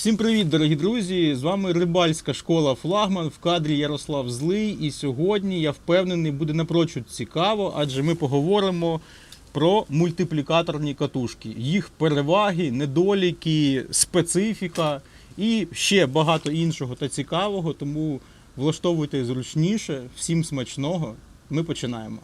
Всім привіт, дорогі друзі! З вами рибальська школа Флагман в кадрі Ярослав Злий. І сьогодні я впевнений, буде напрочуд цікаво, адже ми поговоримо про мультиплікаторні катушки, їх переваги, недоліки, специфіка і ще багато іншого та цікавого. Тому влаштовуйте зручніше. Всім смачного. Ми починаємо.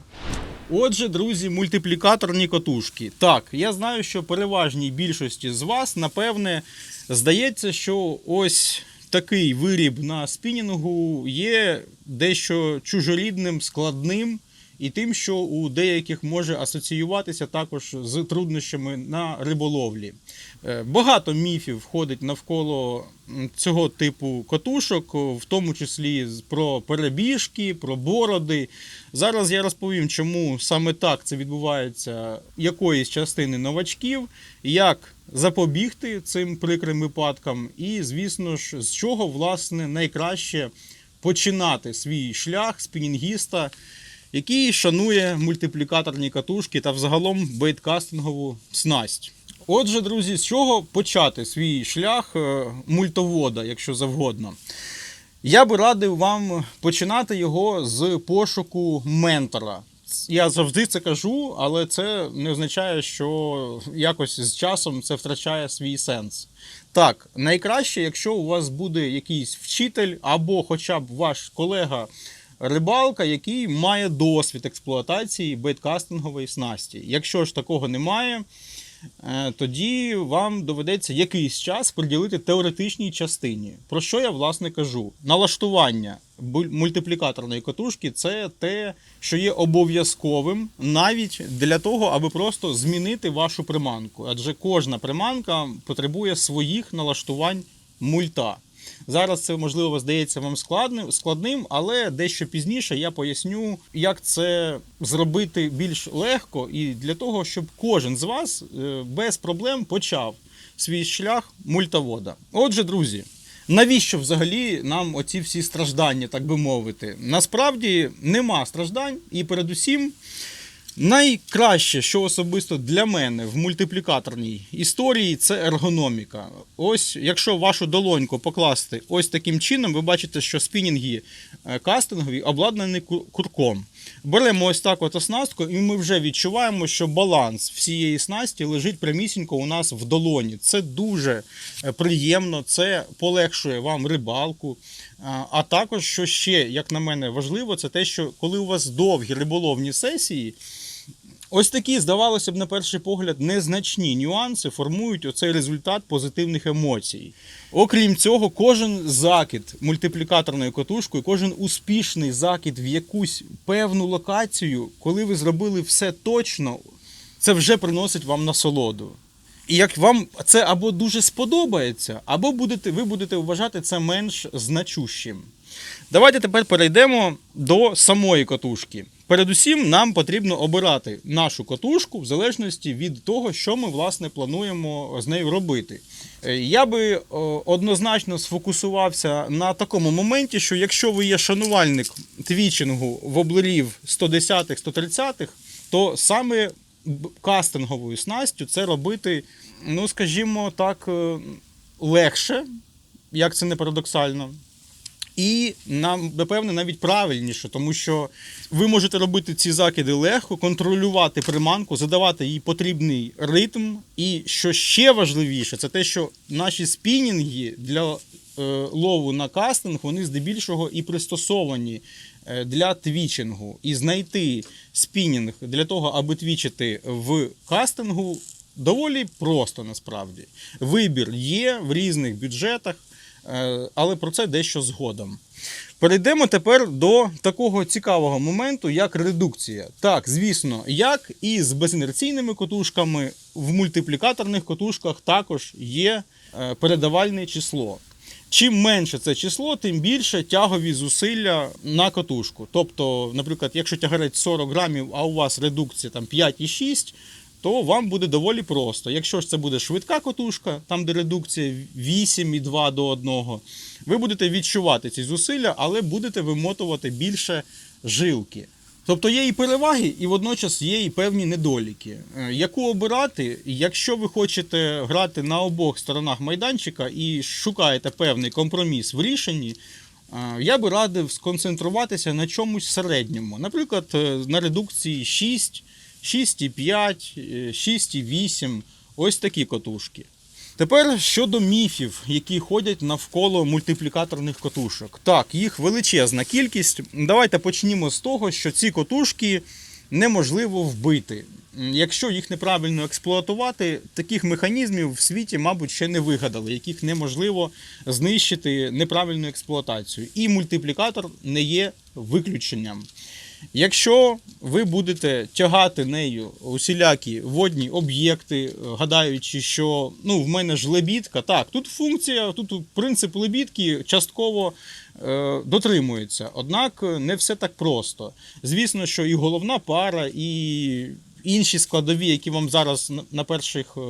Отже, друзі, мультиплікаторні катушки. Так, я знаю, що переважній більшості з вас, напевне, здається, що ось такий виріб на спінінгу є дещо чужорідним, складним і тим, що у деяких може асоціюватися також з труднощами на риболовлі. Е, Багато міфів входить навколо цього типу катушок, в тому числі про перебіжки, про бороди. Зараз я розповім, чому саме так це відбувається якоїсь частини новачків, як запобігти цим прикрим випадкам, і, звісно ж, з чого власне найкраще починати свій шлях спінінгіста, який шанує мультиплікаторні катушки та взагалом бейткастингову снасть. Отже, друзі, з чого почати свій шлях е, мультовода, якщо завгодно? Я би радив вам починати його з пошуку ментора. Я завжди це кажу, але це не означає, що якось з часом це втрачає свій сенс. Так, найкраще, якщо у вас буде якийсь вчитель або хоча б ваш колега рибалка, який має досвід експлуатації бейткастингової снасті. Якщо ж такого немає, е, тоді вам доведеться якийсь час приділити теоретичній частині. Про що я власне кажу? Налаштування мультиплікаторної катушки це те, що є обов'язковим навіть для того, аби просто змінити вашу приманку. Адже кожна приманка потребує своїх налаштувань мульта. Зараз це можливо здається вам складним, але дещо пізніше я поясню, як це зробити більш легко і для того, щоб кожен з вас е, без проблем почав свій шлях мультовода. Отже, друзі, навіщо взагалі нам оці всі страждання, так би мовити? Насправді нема страждань, і передусім Найкраще, що особисто для мене в мультиплікаторній історії, це ергономіка. Ось, якщо вашу долоньку покласти ось таким чином, ви бачите, що спінінги е, кастингові обладнані курком. Беремо ось так от оснастку, і ми вже відчуваємо, що баланс всієї снасті лежить прямісінько у нас в долоні. Це дуже е, приємно, це полегшує вам рибалку. А- також, що ще, як на мене, важливо, це те, що коли у вас довгі риболовні сесії, Ось такі, здавалося б, на перший погляд, незначні нюанси формують оцей результат позитивних емоцій. Окрім цього, кожен закид мультиплікаторною катушкою, кожен успішний закид в якусь певну локацію, коли ви зробили все точно, це вже приносить вам насолоду. І як вам це або дуже сподобається, або будете, ви будете вважати це менш значущим. Давайте тепер перейдемо до самої катушки. Передусім, нам потрібно обирати нашу катушку в залежності від того, що ми власне плануємо з нею робити. Е, Я би однозначно сфокусувався на такому моменті, що якщо ви є шанувальник твічингу воблерів 110-х, 130-х, то саме кастинговою снастю це робити, ну скажімо так, е, легше, як це не парадоксально. І нам, напевне, навіть правильніше, тому що ви можете робити ці закиди легко, контролювати приманку, задавати їй потрібний ритм. І що ще важливіше, це те, що наші спінінги для е, лову на кастинг, вони здебільшого і пристосовані е, для твічингу. І знайти спінінг для того, аби твічити в кастингу, доволі просто насправді. Вибір є в різних бюджетах. Е, але про це дещо згодом. Перейдемо тепер до такого цікавого моменту, як редукція. Так, звісно, як і з безінерційними котушками, в мультиплікаторних котушках також є е, передавальне число. Чим менше це число, тим більше тягові зусилля на катушку. Тобто, наприклад, якщо тягарець 40 грамів, а у вас редукція там 5,6, то вам буде доволі просто. Якщо ж це буде швидка котушка, там де редукція 8,2 до 1, ви будете відчувати ці зусилля, але будете вимотувати більше жилки. Тобто є і переваги, і водночас є і певні недоліки. Е, Яку обирати, якщо ви хочете грати на обох сторонах майданчика і шукаєте певний компроміс в рішенні, е, я би радив сконцентруватися на чомусь середньому. Наприклад, е, на редукції 6, 6,5, е, 6,8, ось такі котушки. Тепер щодо міфів, які ходять навколо мультиплікаторних котушок. Так, їх величезна кількість. Давайте почнімо з того, що ці котушки неможливо вбити. Якщо їх неправильно експлуатувати, таких механізмів в світі, мабуть, ще не вигадали, яких неможливо знищити неправильну експлуатацію. І мультиплікатор не є виключенням. Якщо ви будете тягати нею усілякі водні об'єкти, гадаючи, що ну, в мене ж лебідка, так, тут функція, тут принцип лебідки частково е, дотримується. Однак е, не все так просто. Звісно, що і головна пара, і інші складові, які вам зараз на- на перших е,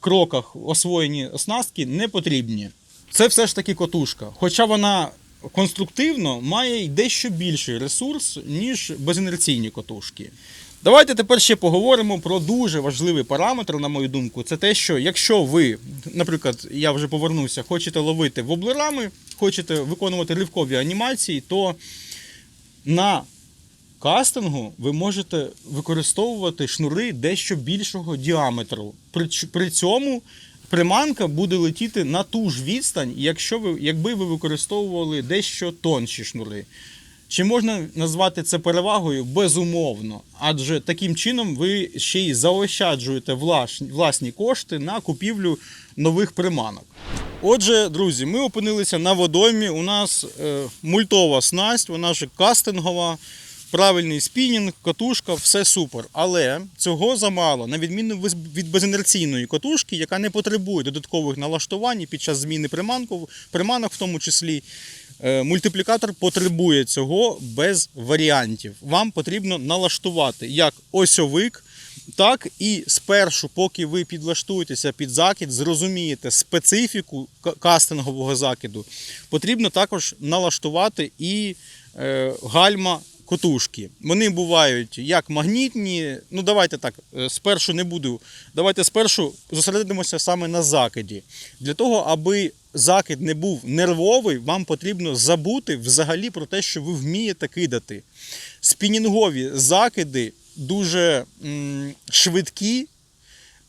кроках освоєні оснастки, не потрібні. Це все ж таки котушка. Хоча вона конструктивно має дещо більший ресурс, ніж безінерційні котушки. Давайте тепер ще поговоримо про дуже важливий параметр, на мою думку. Це те, що якщо ви, наприклад, я вже повернувся, хочете ловити воблерами, хочете виконувати ривкові анімації, то на кастингу ви можете використовувати шнури дещо більшого діаметру. При, при цьому приманка буде летіти на ту ж відстань, якщо ви, якби ви використовували дещо тонші шнури. Чи можна назвати це перевагою? Безумовно. Адже таким чином ви ще й заощаджуєте власні, кошти на купівлю нових приманок. Отже, друзі, ми опинилися на водоймі. У нас е, мультова снасть, вона ж кастингова, правильний спінінг, катушка, все супер. Але цього замало, на відміну від безінерційної катушки, яка не потребує додаткових налаштувань під час зміни приманку, приманок, в тому числі. Е, Мультиплікатор потребує цього без варіантів. Вам потрібно налаштувати як осьовик, так і спершу, поки ви підлаштуєтеся під закид, зрозумієте специфіку кастингового закиду, потрібно також налаштувати і е, гальма котушки. Вони бувають як магнітні. Ну, давайте так, е, спершу не буду. Давайте спершу зосередимося саме на закиді. Для того, аби закид не був нервовий, вам потрібно забути взагалі про те, що ви вмієте кидати. Спінінгові закиди дуже м, швидкі.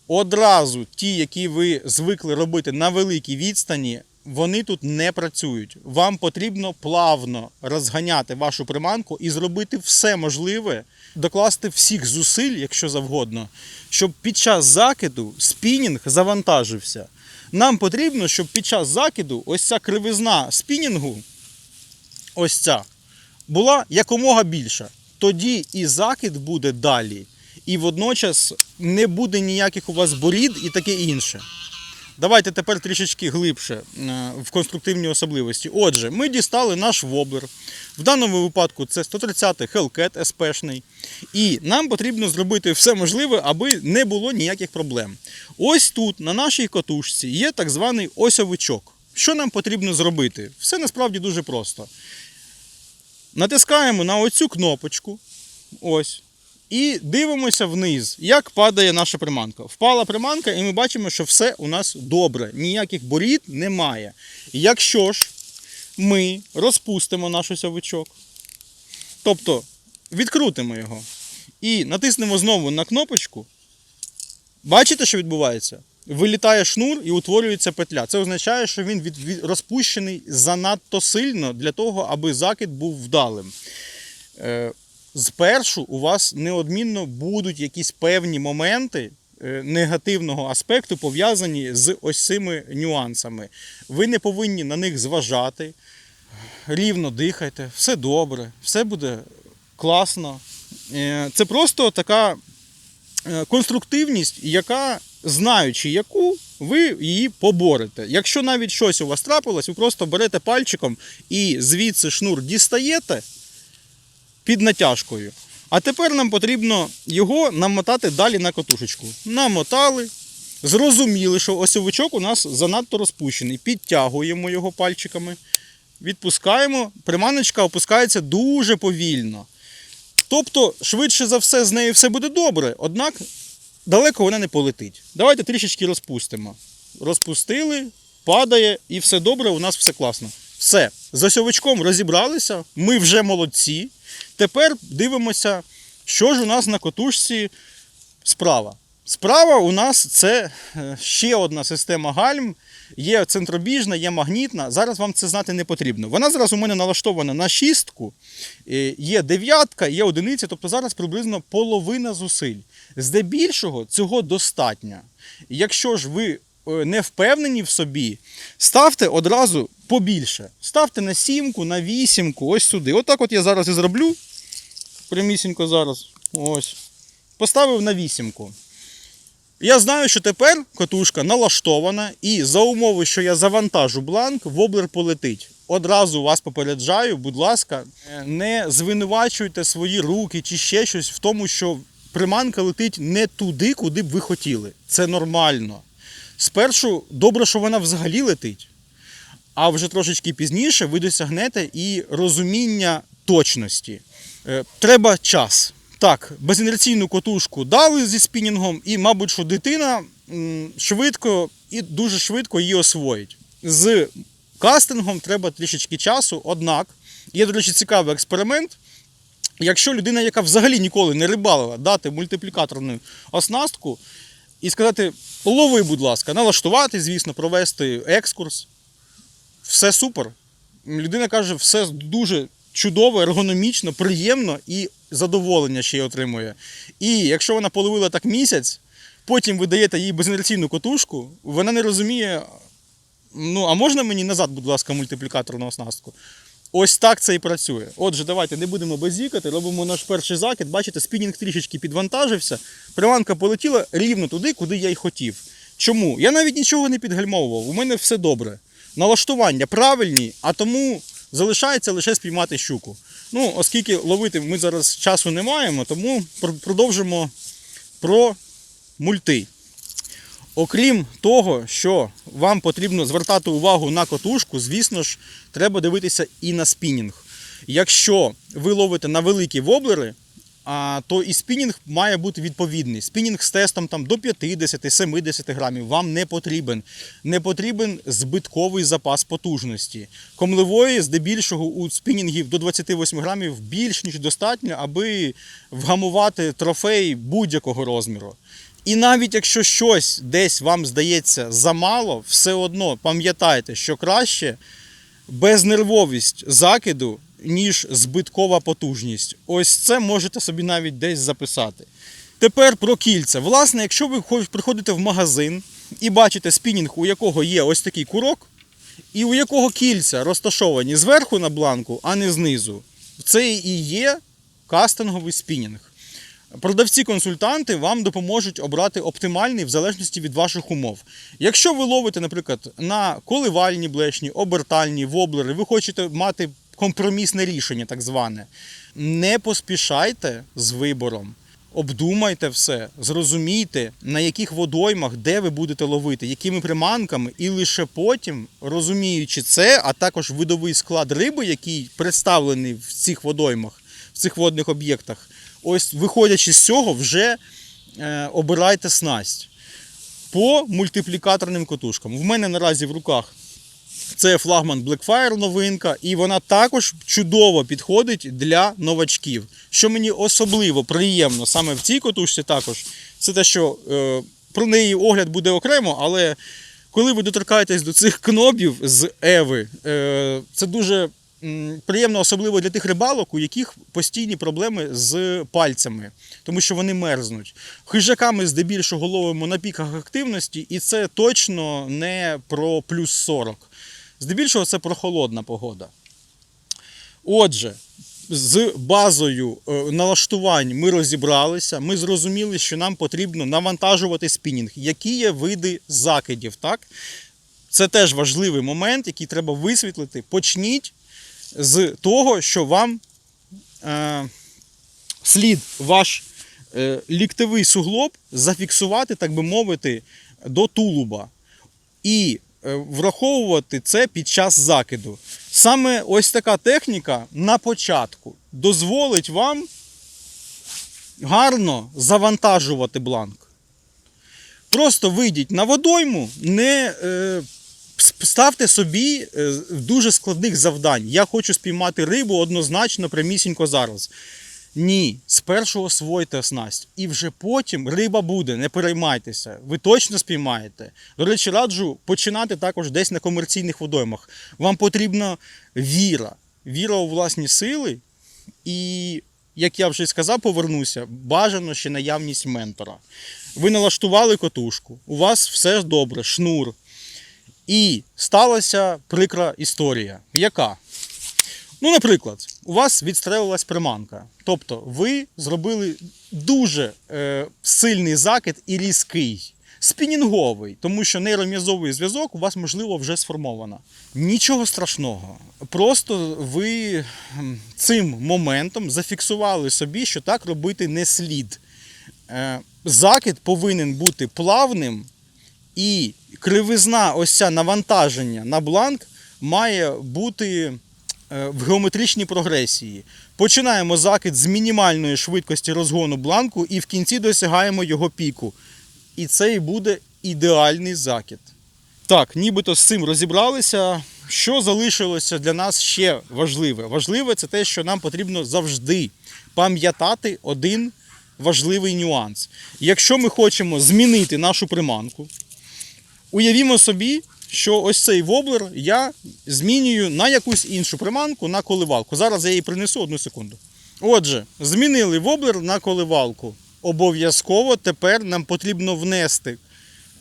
Одразу ті, які ви звикли робити на великій відстані, вони тут не працюють. Вам потрібно плавно розганяти вашу приманку і зробити все можливе, докласти всіх зусиль, якщо завгодно, щоб під час закиду спінінг завантажився. Нам потрібно, щоб під час закиду ось ця кривизна спінінгу, ось ця, була якомога більша. Тоді і закид буде далі, і водночас не буде ніяких у вас борід і таке інше. Давайте тепер трішечки глибше е, в конструктивні особливості. Отже, ми дістали наш воблер. В даному випадку це 130-й Hellcat СПшний. І нам потрібно зробити все можливе, аби не було ніяких проблем. Ось тут, на нашій катушці, є так званий осьовичок. Що нам потрібно зробити? Все насправді дуже просто. Натискаємо на оцю кнопочку. Ось. І дивимося вниз, як падає наша приманка. Впала приманка, і ми бачимо, що все у нас добре. Ніяких борід немає. Якщо ж ми розпустимо наш осьовичок, тобто відкрутимо його і натиснемо знову на кнопочку, бачите, що відбувається? Вилітає шнур і утворюється петля. Це означає, що він від, розпущений занадто сильно для того, аби закид був вдалим. Спершу у вас неодмінно будуть якісь певні моменти е, негативного аспекту пов'язані з ось цими нюансами. Ви не повинні на них зважати, рівно дихайте, все добре, все буде класно. Е, Це просто така е, конструктивність, яка, знаючи яку, ви її поборете. Якщо навіть щось у вас трапилось, ви просто берете пальчиком і звідси шнур дістаєте під натяжкою. А тепер нам потрібно його намотати далі на катушечку. Намотали, зрозуміли, що осьовичок у нас занадто розпущений. Підтягуємо його пальчиками, відпускаємо. Приманочка опускається дуже повільно. Тобто, швидше за все, з нею все буде добре, однак далеко вона не полетить. Давайте трішечки розпустимо. Розпустили, падає і все добре, у нас все класно. Все, з осьовичком розібралися, ми вже молодці. Тепер дивимося, що ж у нас на котушці справа. Справа у нас це е, ще одна система гальм. Є центробіжна, є магнітна. Зараз вам це знати не потрібно. Вона зараз у мене налаштована на шістку, е, є дев'ятка, є одиниця, тобто зараз приблизно половина зусиль. Здебільшого цього достатньо. Якщо ж ви е, не впевнені в собі, ставте одразу побільше. Ставте на сімку, на вісімку, ось сюди. Отак от я зараз і зроблю. Прямісінько зараз. Ось. Поставив на вісімку. Я знаю, що тепер катушка налаштована, і за умови, що я завантажу бланк, воблер полетить. Одразу вас попереджаю, будь ласка, не звинувачуйте свої руки чи ще щось в тому, що приманка летить не туди, куди б ви хотіли. Це нормально. Спершу добре, що вона взагалі летить, а вже трошечки пізніше ви досягнете і розуміння точності. Е, Треба час. Так, безінерційну котушку дали зі спінінгом, і, мабуть, що дитина швидко і дуже швидко її освоїть. З кастингом треба трішечки часу, однак є, до речі, цікавий експеримент. Якщо людина, яка взагалі ніколи не рибалила, дати мультиплікаторну оснастку і сказати: лови, будь ласка, налаштувати, звісно, провести екскурс, все супер. Людина каже, все дуже чудово, ергономічно, приємно і задоволення ще й отримує. І якщо вона половила так місяць, потім ви даєте їй безінерційну котушку, вона не розуміє. Ну, а можна мені назад, будь ласка, мультиплікаторну оснастку? Ось так це і працює. Отже, давайте не будемо базікати, робимо наш перший закид. Бачите, спінінг трішечки підвантажився. Приманка полетіла рівно туди, куди я й хотів. Чому? Я навіть нічого не підгальмовував. У мене все добре. Налаштування правильні, а тому залишається лише спіймати щуку. Ну, оскільки ловити ми зараз часу не маємо, тому продовжимо про мульти. Окрім того, що вам потрібно звертати увагу на котушку, звісно ж, треба дивитися і на спінінг. Якщо ви ловите на великі воблери, то і спінінг має бути відповідний. Спінінг з тестом там, до 50-70 грамів вам не потрібен. Не потрібен збитковий запас потужності. Комливої, здебільшого, у спінінгів до 28 грамів більш ніж достатньо, аби вгамувати трофей будь-якого розміру. І навіть якщо щось десь вам здається замало, все одно пам'ятайте, що краще безнервовість закиду, ніж збиткова потужність. Ось це можете собі навіть десь записати. Тепер про кільця. Власне, якщо ви приходите в магазин і бачите спінінг, у якого є ось такий курок, і у якого кільця розташовані зверху на бланку, а не знизу, це і є кастинговий спінінг. Продавці-консультанти вам допоможуть обрати оптимальний в залежності від ваших умов. Якщо ви ловите, наприклад, на коливальні блешні, обертальні, воблери, ви хочете мати компромісне рішення, так зване, не поспішайте з вибором. Обдумайте все, зрозумійте, на яких водоймах, де ви будете ловити, якими приманками, і лише потім, розуміючи це, а також видовий склад риби, який представлений в цих водоймах, в цих водних об'єктах, ось виходячи з цього, вже е, обирайте снасть по мультиплікаторним котушкам. В мене наразі в руках це флагман Blackfire новинка, і вона також чудово підходить для новачків. Що мені особливо приємно саме в цій котушці також, це те, що е, про неї огляд буде окремо, але коли ви доторкаєтесь до цих кнопів з Еви, е, це дуже м, приємно, особливо для тих рибалок, у яких постійні проблеми з пальцями, тому що вони мерзнуть. Хижаками здебільшого ловимо на піках активності, і це точно не про плюс 40. Здебільшого це прохолодна погода. Отже, з базою е, налаштувань ми розібралися. Ми зрозуміли, що нам потрібно навантажувати спінінг. Які є види закидів, так? Це теж важливий момент, який треба висвітлити. Почніть з того, що вам е, слід ваш е, ліктевий суглоб зафіксувати, так би мовити, до тулуба. І враховувати це під час закиду. Саме ось така техніка на початку дозволить вам гарно завантажувати бланк. Просто вийдіть на водойму, не е, ставте собі е, дуже складних завдань. Я хочу спіймати рибу однозначно прямісінько зараз. Ні, спершу освойте снасть, і вже потім риба буде, не переймайтеся. Ви точно спіймаєте. До речі, раджу починати також десь на комерційних водоймах. Вам потрібна віра, віра у власні сили, і, як я вже сказав, повернуся, бажано ще наявність ментора. Ви налаштували котушку, у вас все добре, шнур. І сталася прикра історія. Яка? Ну, наприклад, у вас відстрелилась приманка. Тобто ви зробили дуже е, сильний закид і різкий, спінінговий, тому що нейром'язовий зв'язок у вас, можливо, вже сформовано. Нічого страшного. Просто ви цим моментом зафіксували собі, що так робити не слід. Е, закид повинен бути плавним, і кривизна, ось ця навантаження на бланк має бути в геометричній прогресії. Починаємо закид з мінімальної швидкості розгону бланку і в кінці досягаємо його піку. І це і буде ідеальний закид. Так, нібито з цим розібралися. Що залишилося для нас ще важливе? Важливе це те, що нам потрібно завжди пам'ятати один важливий нюанс. Якщо ми хочемо змінити нашу приманку, уявімо собі, що ось цей воблер я змінюю на якусь іншу приманку на коливалку. Зараз я її принесу одну секунду. Отже, змінили воблер на коливалку. Обов'язково тепер нам потрібно внести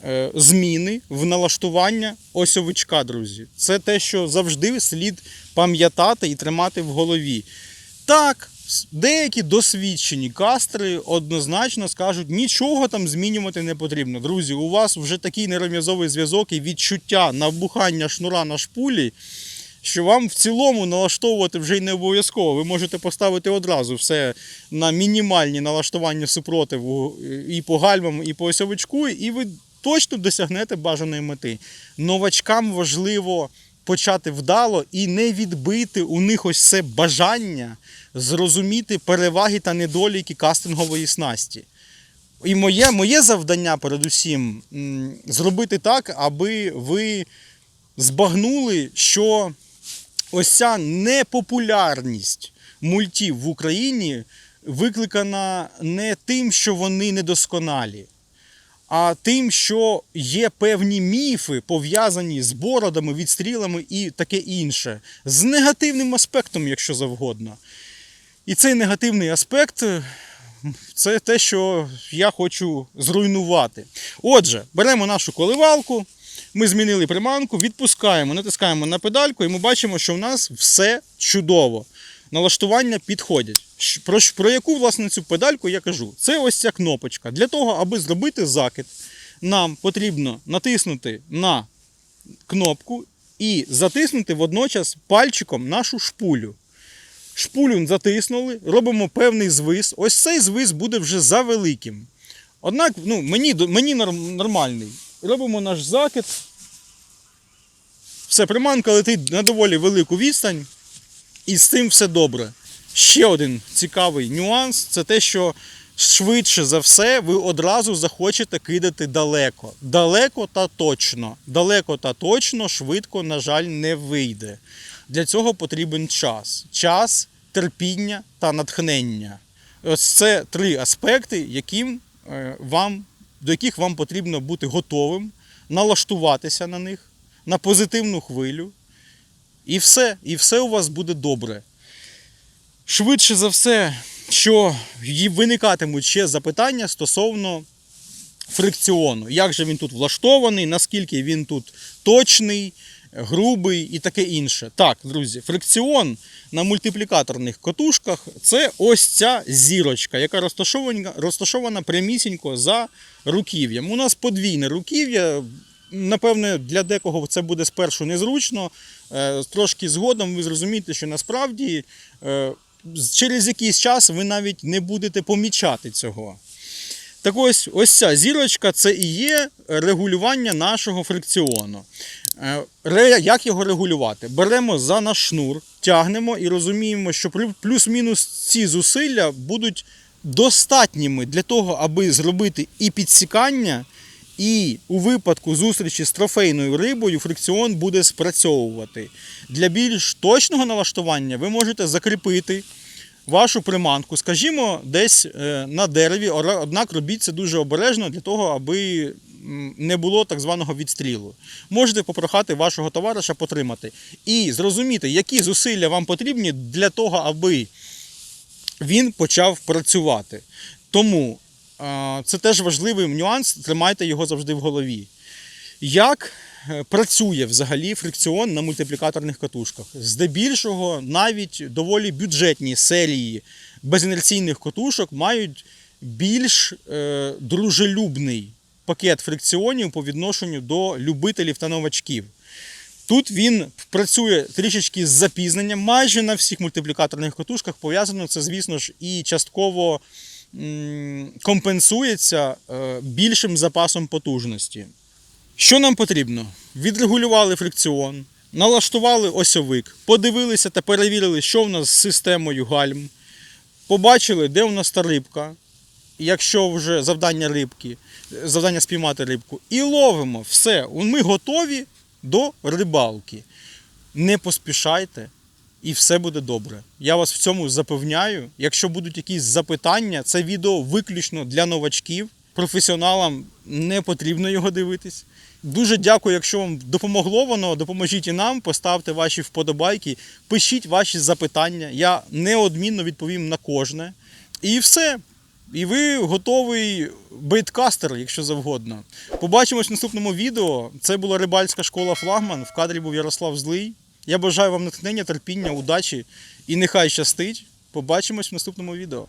е, зміни в налаштування осьовичка, друзі. Це те, що завжди слід пам'ятати і тримати в голові. Так, деякі досвідчені кастри однозначно скажуть, нічого там змінювати не потрібно. Друзі, у вас вже такий нейром'язовий зв'язок і відчуття набухання шнура на шпулі, що вам в цілому налаштовувати вже й не обов'язково. Ви можете поставити одразу все на мінімальні налаштування супротиву е, і по гальмам, і по осьовичку, і ви точно досягнете бажаної мети. Новачкам важливо почати вдало і не відбити у них ось це бажання зрозуміти переваги та недоліки кастингової снасті. І моє, моє завдання передусім зробити так, аби ви збагнули, що ось ця непопулярність мультів в Україні викликана не тим, що вони недосконалі, а тим, що є певні міфи, пов'язані з бородами, відстрілами і таке інше, з негативним аспектом, якщо завгодно. І цей негативний аспект е, це те, що я хочу зруйнувати. Отже, беремо нашу коливалку, ми змінили приманку, відпускаємо, натискаємо на педальку, і ми бачимо, що в нас все чудово. Налаштування підходять. Про, про яку власне цю педальку я кажу? Це ось ця кнопочка. Для того, аби зробити закид, нам потрібно натиснути на кнопку і затиснути водночас пальчиком нашу шпулю. Шпулю затиснули, робимо певний звис. Ось цей звис буде вже завеликим. Однак ну, мені, мені нормальний. Робимо наш закид. Все, приманка летить на доволі велику відстань. І з цим все добре. Ще один цікавий нюанс це те, що швидше за все ви одразу захочете кидати далеко. Далеко та точно. Далеко та точно, швидко, на жаль, не вийде. Для цього потрібен час. Час, терпіння та натхнення. Ось це три аспекти, яким е, вам, до яких вам потрібно бути готовим, налаштуватися на них, на позитивну хвилю. І все, і все у вас буде добре. Швидше за все, що виникатимуть ще запитання стосовно фрикціону. Як же він тут влаштований, наскільки він тут точний, грубий і таке інше. Так, друзі, фрикціон на мультиплікаторних котушках це ось ця зірочка, яка розташована, розташована прямісінько за руків'ям. У нас подвійне руків'я. Напевне, для декого це буде спершу незручно. Е, Трошки згодом ви зрозумієте, що насправді е, через якийсь час ви навіть не будете помічати цього. Так ось, ось ця зірочка це і є регулювання нашого фрикціону. Е, Як його регулювати? Беремо за наш шнур, тягнемо і розуміємо, що плюс-мінус ці зусилля будуть достатніми для того, аби зробити і підсікання, і у випадку зустрічі з трофейною рибою фрикціон буде спрацьовувати. Для більш точного налаштування ви можете закріпити вашу приманку, скажімо, десь е, на дереві, однак робіть це дуже обережно для того, аби не було так званого відстрілу. Можете попрохати вашого товариша потримати і зрозуміти, які зусилля вам потрібні для того, аби він почав працювати. Тому це теж важливий нюанс, тримайте його завжди в голові. Як е, працює взагалі фрикціон на мультиплікаторних катушках? Здебільшого навіть доволі бюджетні серії безінерційних катушок мають більш е, дружелюбний пакет фрикціонів по відношенню до любителів та новачків. Тут він працює трішечки з запізненням. Майже на всіх мультиплікаторних катушках пов'язано це, звісно ж, і частково компенсується е, більшим запасом потужності. Що нам потрібно? Відрегулювали фрикціон, налаштували осьовик, подивилися та перевірили, що в нас з системою гальм, побачили, де у нас та рибка, якщо вже завдання рибки, завдання спіймати рибку, і ловимо все. Ми готові до рибалки. Не поспішайте, і все буде добре. Я вас в цьому запевняю. Якщо будуть якісь запитання, це відео виключно для новачків. Професіоналам не потрібно його дивитись. Дуже дякую, якщо вам допомогло воно. Допоможіть і нам, поставте ваші вподобайки, пишіть ваші запитання. Я неодмінно відповім на кожне. І все. І ви готовий бейткастер, якщо завгодно. Побачимось в наступному відео. Це була рибальська школа Флагман. В кадрі був Ярослав Злий. Я бажаю вам натхнення, терпіння, удачі і нехай щастить. Побачимось в наступному відео.